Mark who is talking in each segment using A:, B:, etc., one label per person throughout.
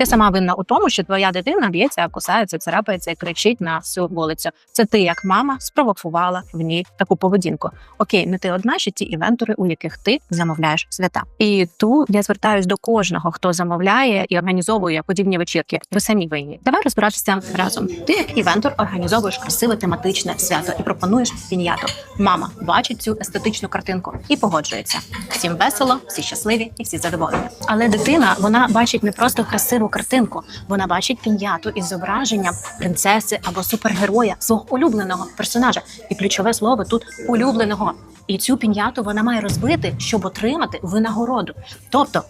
A: Ти сама винна у тому, що твоя дитина б'ється, кусається, царапається і кричить на всю вулицю. Це ти, як мама, спровокувала в ній таку поведінку. Окей, не ти одна, ще ті івентори, у яких ти замовляєш свята. І тут я звертаюсь до кожного, хто замовляє і організовує подібні вечірки. Ви самі винні. Давай розбиратися разом. Ти як івентор організовуєш красиве тематичне свято і пропонуєш піньяту. Мама бачить цю естетичну картинку і погоджується. Всім весело, всі щасливі і всі задоволені. Але дитина вона бачить не просто красиву картинку, вона бачить піньяту із зображенням принцеси або супергероя свого улюбленого персонажа. І ключове слово тут улюбленого. І цю піньяту вона має розбити, щоб отримати винагороду. Тобто.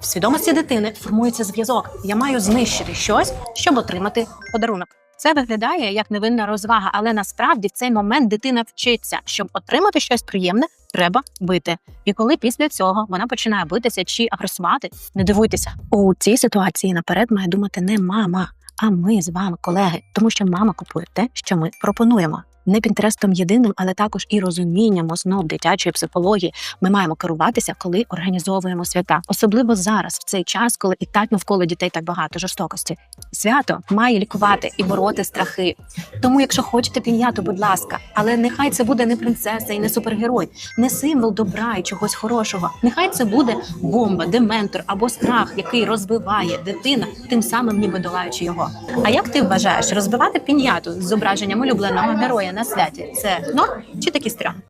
A: В свідомості дитини формується зв'язок. Я маю знищити щось, щоб отримати подарунок. Це виглядає як невинна розвага, але насправді в цей момент дитина вчиться, щоб отримати щось приємне, треба бити. І коли після цього вона починає битися чи агресувати, не дивуйтеся. У цій ситуації наперед має думати не мама, а ми з вами, колеги, тому що мама купує те, що ми пропонуємо. Не пінтерестом єдиним, але також і розумінням основ дитячої психології ми маємо керуватися, коли організовуємо свята, особливо зараз, в цей час, коли і так навколо дітей так багато жорстокості. Свято має лікувати і бороти страхи. Тому, якщо хочете піняту, будь ласка, але нехай це буде не принцеса і не супергерой, не символ добра і чогось хорошого. Нехай це буде бомба, дементор або страх, який розбиває дитина, тим самим ніби долаючи його. А як ти вважаєш, розбивати піняту з зображенням улюбленого героя на святі? Це норм чи такі стрьом?